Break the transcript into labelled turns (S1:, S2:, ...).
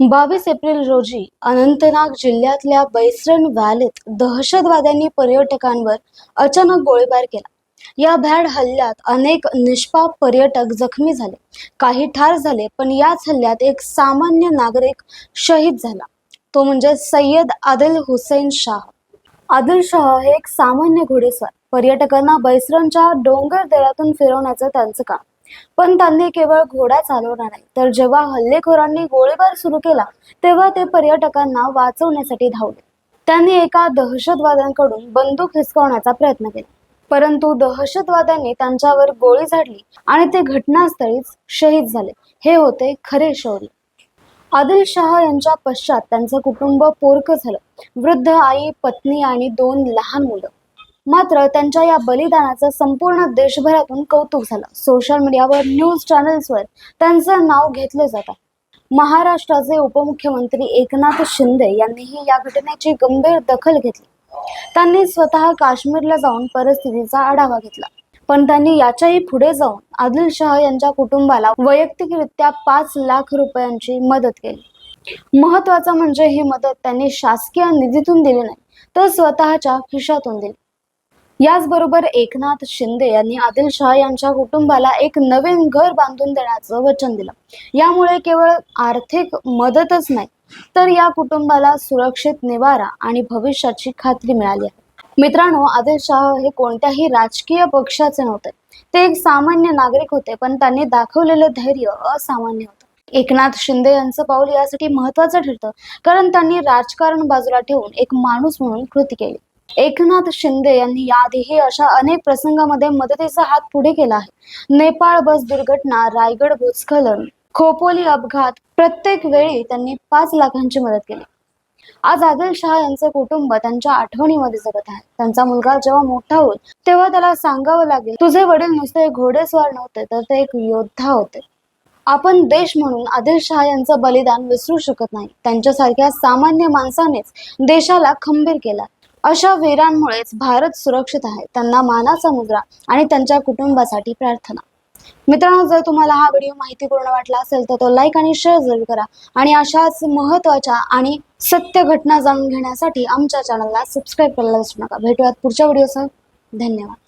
S1: बावीस एप्रिल रोजी अनंतनाग जिल्ह्यातल्या बैसरण व्हॅलीत दहशतवाद्यांनी पर्यटकांवर अचानक गोळीबार केला. या भ्याड हल्ल्यात अनेक निष्पाप पर्यटक जखमी झाले. काही ठार झाले पण याच हल्ल्यात एक सामान्य नागरिक शहीद झाला. तो म्हणजे सय्यद आदिल हुसेन शाह. आदिल शाह हे एक सामान्य घोडेस्वार. पर्यटकांना बैसरणच्या डोंगर दऱ्यातून फिरवण्याचं त्यांचं काम. पण त्यांनी केवळ घोडा चालवला नाही. तर जेव्हा हल्लेखोरांनी गोळीबार सुरू केला तेव्हा ते पर्यटकांना वाचवण्यासाठी धावले. त्यांनी एका दहशतवाद्यांकडून बंदूक हिसकावण्याचा प्रयत्न केला. परंतु दहशतवाद्यांनी त्यांच्यावर गोळी झाडली आणि ते घटनास्थळीच शहीद झाले. हे होते खरे शौर्य. आदिल शाह यांच्या पश्चात त्यांचं कुटुंब पोरकं झालं. वृद्ध आई पत्नी आणि दोन लहान मुलं. मात्र त्यांच्या या बलिदानाचं संपूर्ण देशभरातून कौतुक झालं. सोशल मीडियावर न्यूज चॅनल्सवर त्यांचं नाव घेतलं जात आहे. महाराष्ट्राचे उपमुख्यमंत्री एकनाथ शिंदे यांनीही या घटनेची गंभीर दखल घेतली. त्यांनी स्वतः काश्मीरला जाऊन परिस्थितीचा आढावा घेतला. पण त्यांनी याच्याही पुढे जाऊन आदिल शाह यांच्या कुटुंबाला वैयक्तिकरित्या पाच लाख रुपयांची मदत केली. महत्वाचं म्हणजे ही मदत त्यांनी शासकीय निधीतून दिली नाही तर स्वतःच्या खिशातून दिली. याचबरोबर एकनाथ शिंदे यांनी आदिलशहा यांच्या कुटुंबाला एक नवीन घर बांधून देण्याचं वचन दिलं. यामुळे केवळ आर्थिक मदतच नाही तर या कुटुंबाला सुरक्षित निवारा आणि भविष्याची खात्री मिळाली आहे. मित्रांनो आदिलशाह हे कोणत्याही राजकीय पक्षाचे नव्हते. ते एक सामान्य नागरिक होते पण त्यांनी दाखवलेलं धैर्य असामान्य होतं. एकनाथ शिंदे यांचं पाऊल यासाठी महत्वाचं ठरतं कारण त्यांनी राजकारण बाजूला ठेवून एक माणूस म्हणून कृती केली. एकनाथ शिंदे यांनी याआधीही अशा अनेक प्रसंगामध्ये मदतीचा हात पुढे केला आहे. नेपाळ बस दुर्घटना रायगड भूस्खलन खोपोली अपघात प्रत्येक वेळी त्यांनी पाच लाखांची मदत केली. आज आदिल शहा यांचं कुटुंब त्यांच्या आठवणीमध्ये जगत आहे. त्यांचा मुलगा जेव्हा मोठा होईल तेव्हा त्याला सांगावं लागेल तुझे वडील नुसते घोडेस्वार नव्हते तर ते एक योद्धा होते. आपण देश म्हणून आदिल शहा यांचं बलिदान विसरू शकत नाही. त्यांच्यासारख्या सामान्य माणसानेच देशाला खंबीर केला अशा वीरांमुळेच भारत सुरक्षित आहे. त्यांना मानाचा मुद्रा आणि त्यांच्या कुटुंबासाठी प्रार्थना. मित्रांनो जर तुम्हाला हा व्हिडिओ माहितीपूर्ण वाटला असेल तर तो लाईक आणि शेअर जरूर करा आणि अशाच महत्त्वाच्या आणि सत्य घटना जाणून घेण्यासाठी आमच्या चॅनलला सबस्क्राईब करायला विसरू नका. भेटूयात पुढच्या व्हिडिओसह. धन्यवाद.